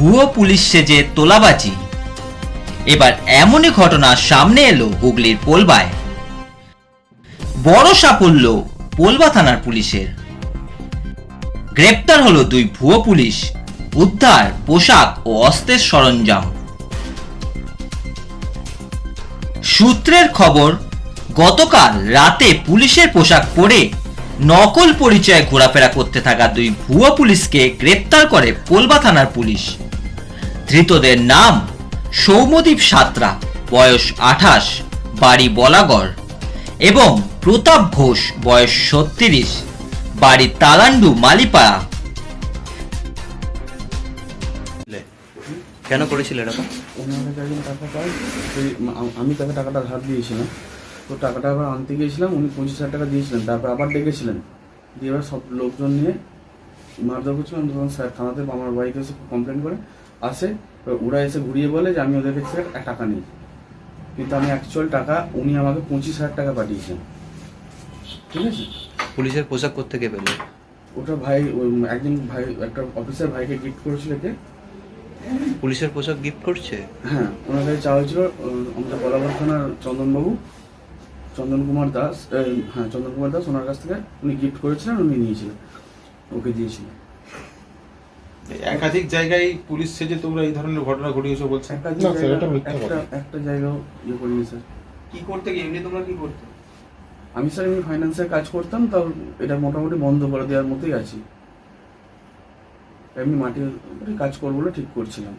ভুয়ো পুলিশ সেজে তোলাবাজি। এবার এমনই ঘটনা সামনে এলো হুগলির পোলবায়। বড় সাফল্য পোলবা থানার পুলিশের। গ্রেপ্তার হলো দুই ভুয়ো পুলিশ, উদ্ধার, পোশাক ও অস্ত্রের সরঞ্জাম। সূত্রের খবর, গতকাল রাতে পুলিশের পোশাক পরে নকল পরিচয়ে ঘোরাফেরা করতে থাকা দুই ভুয়ো পুলিশকে গ্রেপ্তার করে পোলবা থানার পুলিশ। ধৃতদের নাম সৌমদীপ সাতরা বয়স আঠাশ বাড়ি বলাগড় এবং প্রতাপ ঘোষ বয়স ছত্রিশ বাড়ি তালান্ডু মালিপাড়া। কেন করেছিল এরকম আমি তাকে টাকাটা ধার দিয়েছিলাম। তো টাকাটা আবার আনতে গিয়েছিলাম উনি পঁচিশ হাজার টাকা দিয়েছিলেন। তারপর আবার ডেকেছিলেন। দিয়ে এবার সব লোকজন নিয়ে মারধর করছিলাম। তখন স্যার থানাতে আমার বাড়িতে এসে কমপ্লেন করে। আসে ওরা এসে ঘুরিয়ে বলে যে আমি ওদের কাছে টাকা নিই। কিন্তু আমি অ্যাকচুয়াল টাকা উনি আমাকে পঁচিশ হাজার টাকা পাঠিয়েছেন। ঠিক আছে? পুলিশের পোশাক করতে কে পেলে? ওটা ভাই ওই একজন ভাই একটা অফিসার ভাইকে গিফট করেছিল কে? পুলিশের পোশাক গিফট করছে? হ্যাঁ ওনার কাছে চাওয়া হয়েছিল আমাদের বলাবর থানার চন্দনবাবু চন্দন কুমার দাস হ্যাঁ চন্দন কুমার দাস ওনার কাছ থেকে উনি গিফট করেছিলেন উনি নিয়েছিলেন ওকে দিয়েছিলেন। একাধিক জায়গায় পুলিশ সেজে তোমরা এই ধরনের ঘটনা ঘটিয়েছো বলছে। একটা জায়গা- একটা জায়গাও ইয়ে করিনি স্যার। কি করতে গিয়ে? এমনি তোমরা কি করতে? আমি স্যার এমনি ফাইন্যান্সের কাজ করতাম তাও এটা মোটামুটি বন্ধ করে দেওয়ার মতোই আছি। এমনি মাটির কাজ করব বলে ঠিক করছিলাম।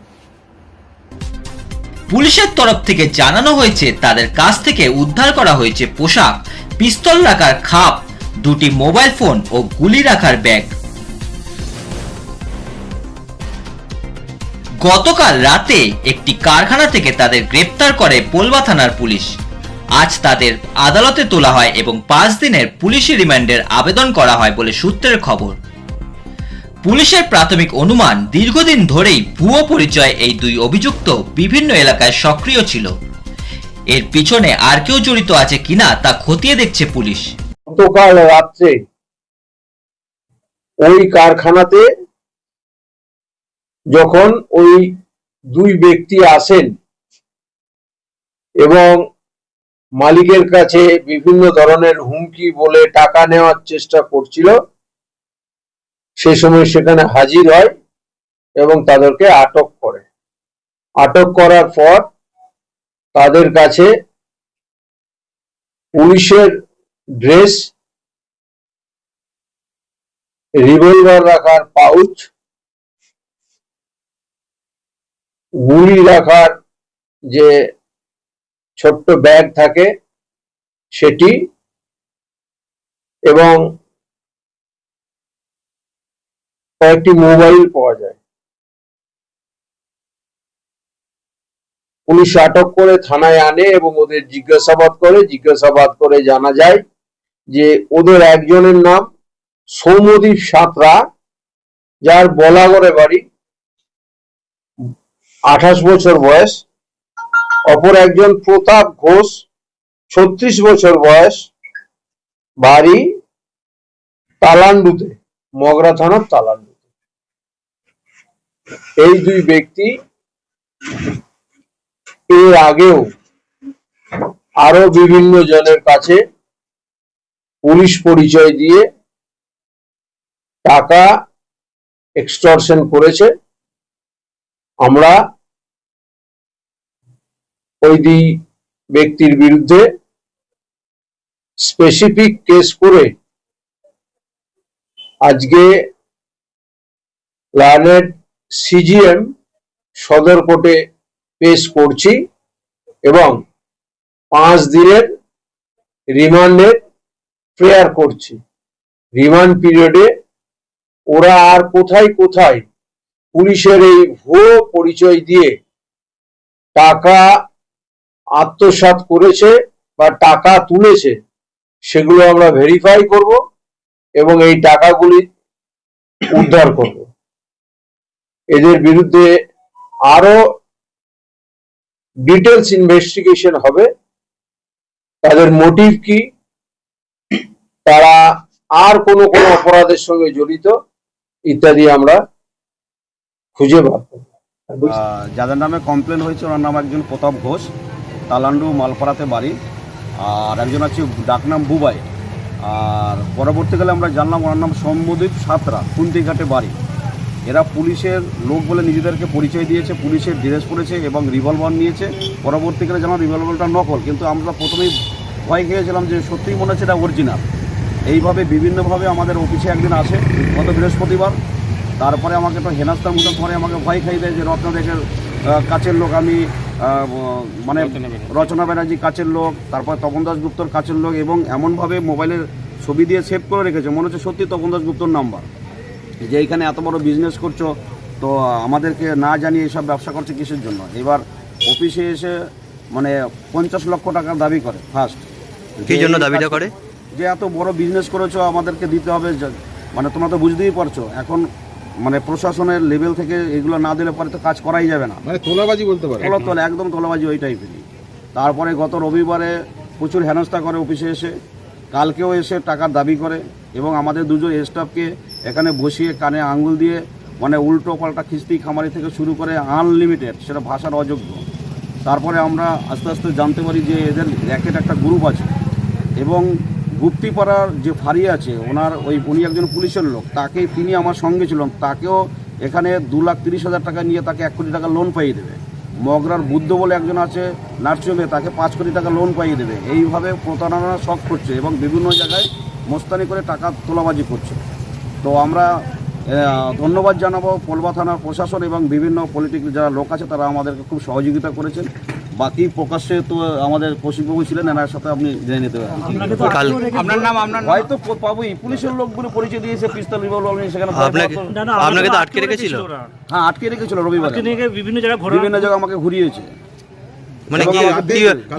পুলিশের তরফ থেকে জানানো হয়েছে তাদের কাছ থেকে উদ্ধার করা হয়েছে পোশাক পিস্তল রাখার খাপ দুটি মোবাইল ফোন ও গুলি রাখার ব্যাগ। গতকাল রাতে একটি কারখানা থেকে তাদের গ্রেপ্তার করে পোলবা থানার পুলিশ। আজ তাদের আদালতে তোলা হয় এবং পাঁচ দিনের পুলিশি রিমান্ডের আবেদন করা হয় বলে সূত্রের খবর। পুলিশের প্রাথমিক অনুমান দীর্ঘদিন ধরেই ভুয়ো পরিচয় এই দুই অভিযুক্ত বিভিন্ন এলাকায় সক্রিয় ছিল। এর পিছনে আর কেউ জড়িত আছে কিনা তা খতিয়ে দেখছে পুলিশ। গতকাল রাত্রে ওই কারখানাতে যখন ওই দুই ব্যক্তি আসেন এবং মালিকের কাছে বিভিন্ন ধরনের হুমকি বলে টাকা নেওয়ার চেষ্টা করছিল, সে সময় সেখানে হাজির হয় এবং তাদেরকে আটক করে। আটক করার পর তাদের কাছে পুলিশের ড্রেস, রিভলভার রাখার পাউচ গুলি রাখার যে ছোট্ট ব্যাগ থাকে সেটি এবং কয়েকটি মোবাইল পাওয়া যায়। পুলিশ আটক করে থানায় আনে এবং ওদের জিজ্ঞাসাবাদ করে। জিজ্ঞাসাবাদ করে জানা যায় যে ওদের একজনের নাম সৌমদীপ সাঁতরা, যার বলাগড়ে বাড়ি আঠাশ বছর বয়স, অপর একজন প্রতাপ ঘোষ, ছত্রিশ বছর বয়স, বাড়ি তালান্ডুতে, মগরা থানার তালান্ডুতে। এই দুই ব্যক্তি এর আগেও আরও বিভিন্ন জনের কাছে পুলিশ পরিচয় দিয়ে টাকা এক্সটর্শন করেছে। আমরা ওই দুই ব্যক্তির বিরুদ্ধে স্পেসিফিক কেস করে আজকে লার্নেড সিজিএম সদর কোর্টে পেশ করছি এবং পাঁচ দিনের রিমান্ডের প্রেয়ার করছি। রিমান্ড পিরিয়ডে ওরা আর কোথায় কোথায় পুলিশের এই ভুয়ো পরিচয় দিয়ে টাকা আত্মসাৎ করেছে বা টাকা তুলেছে, সেগুলো আমরা ভেরিফাই করব এবং এই টাকাগুলি উদ্ধার করব। এদের বিরুদ্ধে আরও ডিটেলস ইনভেস্টিগেশন হবে। তাদের মোটিভ কি? তারা আর কোনো কোনো অপরাধের সঙ্গে জড়িত, ইত্যাদি আমরা খুঁজে বার যাদের নামে কমপ্লেন হয়েছে, ওনার নাম একজন প্রতাপ ঘোষ, তালান্ডু মালপাড়াতে বাড়ি, আর একজন আছে ডাকনাম বুবাই। আর পরবর্তীকালে আমরা জানলাম ওনার নাম সৌম্যদীপ সাতরা কুন্তিঘাটে বাড়ি। এরা পুলিশের লোক বলে নিজেদেরকে পরিচয় দিয়েছে, পুলিশের ড্রেস পরেছে এবং রিভলভার নিয়েছে। পরবর্তীকালে জানলাম রিভলভারটা নকল, কিন্তু আমরা প্রথমেই ভয় খেয়েছিলাম যে সত্যিই মনে হচ্ছে এটা অরিজিনাল এইভাবে বিভিন্নভাবে আমাদের অফিসে একদিন আসে, গত বৃহস্পতিবার তারপরে আমাকে তো হেনাস্তার মতো পরে আমাকে ভয় খাই দেয় যে রত্নদেশের আহ, কাছের লোক আমি মানে রচনা ব্যানার্জি কাছের লোক তারপর তপন দাসগুপ্তর কাছের লোক এবং এমনভাবে মোবাইলের ছবি দিয়ে সেভ করে রেখেছে। মনে হচ্ছে সত্যি তপন দাসগুপ্তর নাম্বার। যে এখানে এত বড় বিজনেস করছ তো আমাদেরকে না জানিয়ে এসব ব্যবসা করছে কিসের জন্য? এবার অফিসে এসে মানে পঞ্চাশ লক্ষ টাকার দাবি করে ফার্স্ট কি জন্য দাবিটা করে? যে এত বড় বিজনেস করেছ আমাদেরকে দিতে হবে মানে তোমরা তো বুঝতেই পারছ। এখন মানে প্রশাসনের লেভেল থেকে এগুলো না দিলে পরে তো কাজ করাই যাবে না। মানে তোলাবাজি বলতে পারো। তোলা তোলা একদম তোলাবাজি ওই টাইপেরই তারপরে গত রবিবারে প্রচুর হেনস্থা করে অফিসে এসে কালকেও এসে টাকার দাবি করে এবং আমাদের দুজন স্টাফকে এখানে বসিয়ে কানে আঙ্গুল দিয়ে মানে উল্টো পাল্টা খিস্তি খামারি থেকে শুরু করে আনলিমিটেড সেটা ভাষার অযোগ্য। তারপরে আমরা আস্তে আস্তে জানতে পারি যে এদের র্যাকেট একটা গ্রুপ আছে এবং গুপ্তিপাড়ার যে ফাঁড়ি আছে, ওনার ওই উনি একজন পুলিশের লোক তাকে তিনি আমার সঙ্গে ছিলেন, তাকেও এখানে দু লাখ তিরিশ হাজার টাকা নিয়ে তাকে এক কোটি টাকা লোন পাইয়ে দেবে। মগরার বুদ্ধ বলে একজন আছে, নার্সিংহোমে, তাকে পাঁচ কোটি টাকা লোন পাইয়ে দেবে। এইভাবে প্রতারণা শখ করছে এবং বিভিন্ন জায়গায় মোস্তানি করে টাকা তোলাবাজি করছে। তো আমরা ধন্যবাদ জানাব পলবা থানার প্রশাসন এবং বিভিন্ন পলিটিক্যাল যারা লোক আছে, তারা আমাদেরকে খুব সহযোগিতা করেছেন। বাকি প্রকাশ্যে তো আমাদের কৌশিকবাবু ছিলেন এনার সাথে আপনি জেনে নিতে পারেন। কাল হয়তো প- পাবোই পুলিশের লোকগুলো পরিচয় দিয়েছে পিস্তল রিভলভার সেখানে আপনাকে তো- আপনাকে আটকে রেখেছিল। হ্যাঁ আটকে রেখেছিল রবিবার। বিভিন্ন জায়গায় বিভিন্ন জায়গায় আমাকে ঘুরিয়েছে। মানে কি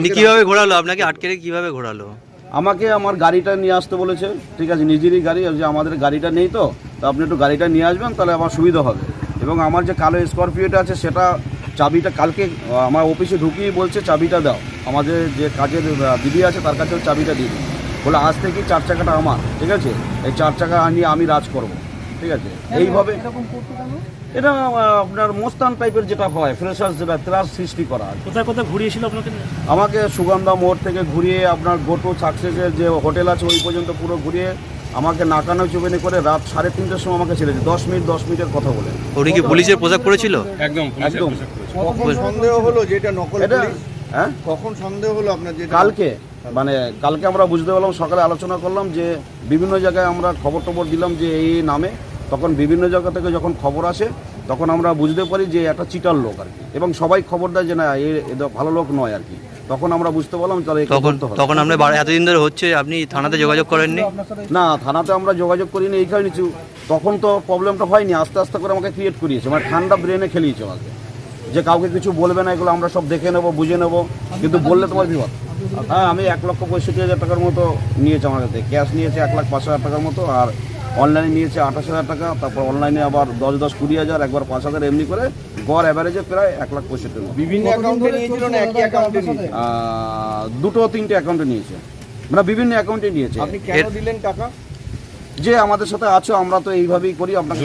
কি- কীভাবে ঘোরালো? আপনাকে আটকে রেখে কীভাবে ঘোরালো? আমাকে আমার গাড়িটা নিয়ে আসতে বলেছে ঠিক আছে নিজেরই গাড়ি যে আমাদের গাড়িটা নেই তো তো আপনি একটু গাড়িটা নিয়ে আসবেন তাহলে আমার সুবিধা হবে। এবং আমার যে কালো স্করপিওটা আছে সেটা চাবিটা কালকে আমার অফিসে ঢুকিয়ে বলছে চাবিটা দাও। আমাদের যে কাজের দিদি আছে তার কাছেও চাবিটা দিয়ে দিই। বলে আজ থেকে চার চাকাটা আমার ঠিক আছে? এই চার চাকা নিয়ে আমি রাজ করব। ঠিক আছে? এইভাবে এটা আপনার মোস্তান টাইপের যেটা হয় ফ্রেশার্স যেটা ত্রাস সৃষ্টি করা কোথায় কোথায় ঘুরিয়েছিল আপনাকে আমাকে সুগন্ধা মোড় থেকে ঘুরিয়ে আপনার গোটো সাকসেসের যে হোটেল আছে ওই পর্যন্ত পুরো ঘুরিয়ে আমাকে নাকানো চুবেনি করে রাত সাড়ে তিনটের সময় আমাকে ছেড়েছে দশ মিনিট দশ মিনিটের কথা বলে। উনি কি পুলিশের পোশাক পরেছিল? একদম কখন সন্দেহ হলো যে এটা নকল এটা হ্যাঁ? কখন সন্দেহ হলো আপনার যেটা? কালকে মানে কালকে আমরা বুঝতে পারলাম সকালে আলোচনা করলাম যে বিভিন্ন জায়গায় আমরা খবর টবর দিলাম যে এই নামে। তখন বিভিন্ন জায়গা থেকে যখন খবর আসে তখন আমরা বুঝতে পারি যে একটা চিটার লোক আর কি। এবং সবাই খবর দেয় যে না এ ভালো লোক নয় আর কি। তখন আমরা বুঝতে পারলাম তাহলে তখন তখন আপনি বাড়ি- এতদিন ধরে হচ্ছে আপনি থানাতে যোগাযোগ করেননি? না থানাতে আমরা যোগাযোগ করিনি এই কারণে তখন তো প্রবলেমটা হয়নি আস্তে আস্তে করে আমাকে ক্রিয়েট করিয়েছে। মানে ঠান্ডা ব্রেনে খেলিয়েছে আমাকে। যে কাউকে কিছু বলবে না এগুলো আমরা সব দেখে নেব বুঝে নেব। কিন্তু বললে তোমার বিপদ হ্যাঁ আমি এক লক্ষ পঁয়ষট্টি হাজার টাকার মতো নিয়েছে আমার কাছে ক্যাশ নিয়েছে এক লাখ পাঁচ হাজার টাকার মতো আর অনলাইনে নিয়েছে আঠাশ হাজার টাকা তারপর অনলাইনে আবার দশ দশ কুড়ি হাজার একবার পাঁচ হাজার এমনি করে। গড় অ্যাভারেজে প্রায় এক লাখ পঁয়ষট্টি টাকা বিভিন্ন অ্যাকাউন্টে নিয়েছিল না একই অ্যাকাউন্টে দুটো তিনটে অ্যাকাউন্টে নিয়েছে। মানে বিভিন্ন অ্যাকাউন্টে নিয়েছে। আপনি কেন দিলেন টাকা? যে আমাদের সাথে আছো আমরা তো এইভাবেই করি আপনাকে।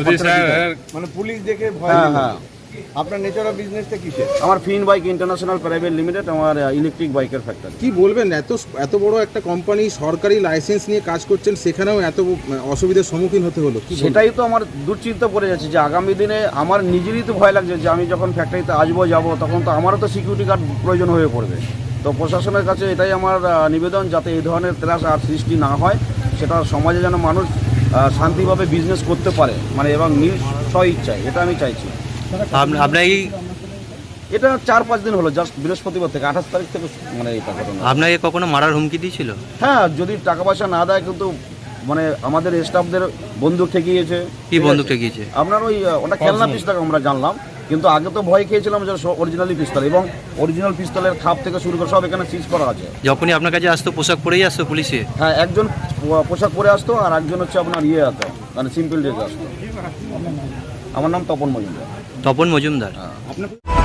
মানে পুলিশ দেখে ভয় হ্যাঁ হ্যাঁ। আপনার নেচার অফ বিজনেসটা কিসের? আমার fin bike international private limited আমার ইলেকট্রিক বাইকের ফ্যাক্টরি কি বলবেন? এত এত বড় একটা কোম্পানি সরকারি লাইসেন্স নিয়ে কাজ করছেন সেখানেও এত অসুবিধার সম্মুখীন হতে হলো সেটাই তো আমার দুশ্চিন্তা পড়ে যাচ্ছে যে আগামী দিনে আমার নিজেরই তো ভয় লাগছে যে আমি যখন ফ্যাক্টরিতে আসব যাব তখন তো আমারও তো সিকিউরিটি গার্ড প্রয়োজন হয়ে পড়বে। তো প্রশাসনের কাছে এটাই আমার নিবেদন যাতে এই ধরনের ত্রাস আর সৃষ্টি না হয় সেটা সমাজে যেন মানুষ শান্তিভাবে বিজনেস করতে পারে মানে এবং নিজ স্ব ইচ্ছায় এটা আমি চাইছি। আপনার কি এটা চার পাঁচ দিন হলো জাস্ট বৃহস্পতিবার থেকে আঠাশ তারিখ থেকে মানে এটা ঘটনা। আপনাকে কখনো মারার হুমকি দিয়েছিল? হ্যাঁ যদি টাকা পয়সা না দেয় কিন্তু মানে আমাদের স্টাফদের বন্দুক ঠেকিয়েছে। কি বন্দুক ঠেকিয়েছে? আপনার ওই ওটা খেলনা পিস্তল আমরা জানলাম কিন্তু আগে তো ভয় খেয়েছিলাম যে অরিজিনালি পিস্তল এবং অরিজিনাল পিস্তলের খাপ থেকে শুরু করে সব এখানে সিজ করা আছে। যখনই আপনার কাছে আসতো পোশাক পরেই আসতো পুলিশে? হ্যাঁ একজন পোশাক পরে আসতো আর একজন হচ্ছে আপনার ইয়ে আসতো মানে সিম্পল ড্রেস আসতো। আমার নাম তপন মজুমদার। তপন মজুমদার। হ্যাঁ।